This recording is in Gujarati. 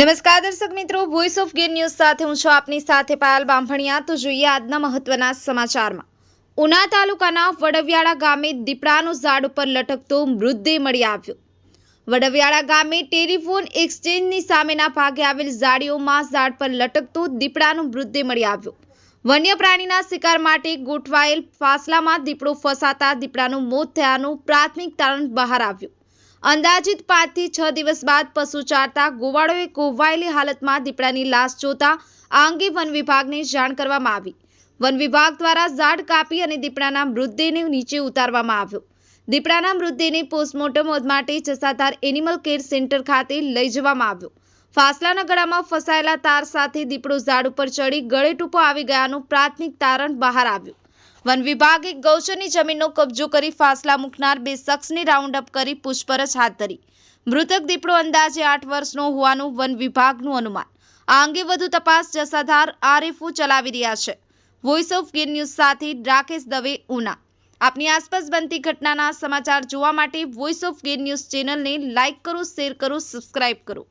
નમસ્કાર દર્શક મિત્રો વોઇસ ઓફ ગેર ન્યૂઝ સાથે હું છું આપની સાથે પાયલ બાંભણિયા. તો જોઈએ આજના મહત્વના સમાચારમાં. ઉના તાલુકાના વડવિયાળા ગામે દીપડાનું ઝાડ ઉપર લટકતો મૃતદેહ મળી આવ્યો. વડવિયાળા ગામે ટેલિફોન એક્સચેન્જની સામેના ભાગે આવેલ ઝાડીઓમાં ઝાડ પર લટકતો દીપડાનો મૃતદેહ મળી આવ્યો. વન્ય પ્રાણીના શિકાર માટે ગોઠવાયેલ ફાસલામાં દીપડો ફસાતા દીપડાનું મોત થયાનું પ્રાથમિક તારણ બહાર આવ્યું. અંદાજિત પાંચથી છ દિવસ બાદ પશુ ચારતા ગોવાળોએ કોવાયેલી હાલતમાં દીપડાની લાશ જોતા આ અંગે વન વિભાગને જાણ કરવામાં આવી. વન વિભાગ દ્વારા ઝાડ કાપી અને દીપડાના મૃતદેહને નીચે ઉતારવામાં આવ્યો. દીપડાના મૃતદેહને પોસ્ટમોર્ટમ માટે જસાધાર એનિમલ કેર સેન્ટર ખાતે લઈ જવામાં આવ્યો. ફાસલાના ગળામાં ફસાયેલા તાર સાથે દીપડો ઝાડ ઉપર ચડી ગળે ટૂંકો આવી ગયાનું પ્રાથમિક તારણ બહાર આવ્યું. વન વિભાગે ગૌચરની જમીનનો કબજો કરી ફાસલા મૂકનાર બે શખ્સને રાઉન્ડ અપ કરી પૂછપરછ હાથ ધરી. મૃતક દીપડો અંદાજે આઠ વર્ષનો હોવાનું વન વિભાગનું અનુમાન. આ અંગે વધુ તપાસ જસાધાર આરએફઓ ચલાવી રહ્યા છે. વોઇસ ઓફ ગીર ન્યૂઝ સાથે રાકેશ દવે, ઉના. આપની આસપાસ બનતી ઘટનાના સમાચાર જોવા માટે વોઇસ ઓફ ગીર ન્યૂઝ ચેનલને લાઇક કરો શેર કરો સબસ્ક્રાઇબ કરો.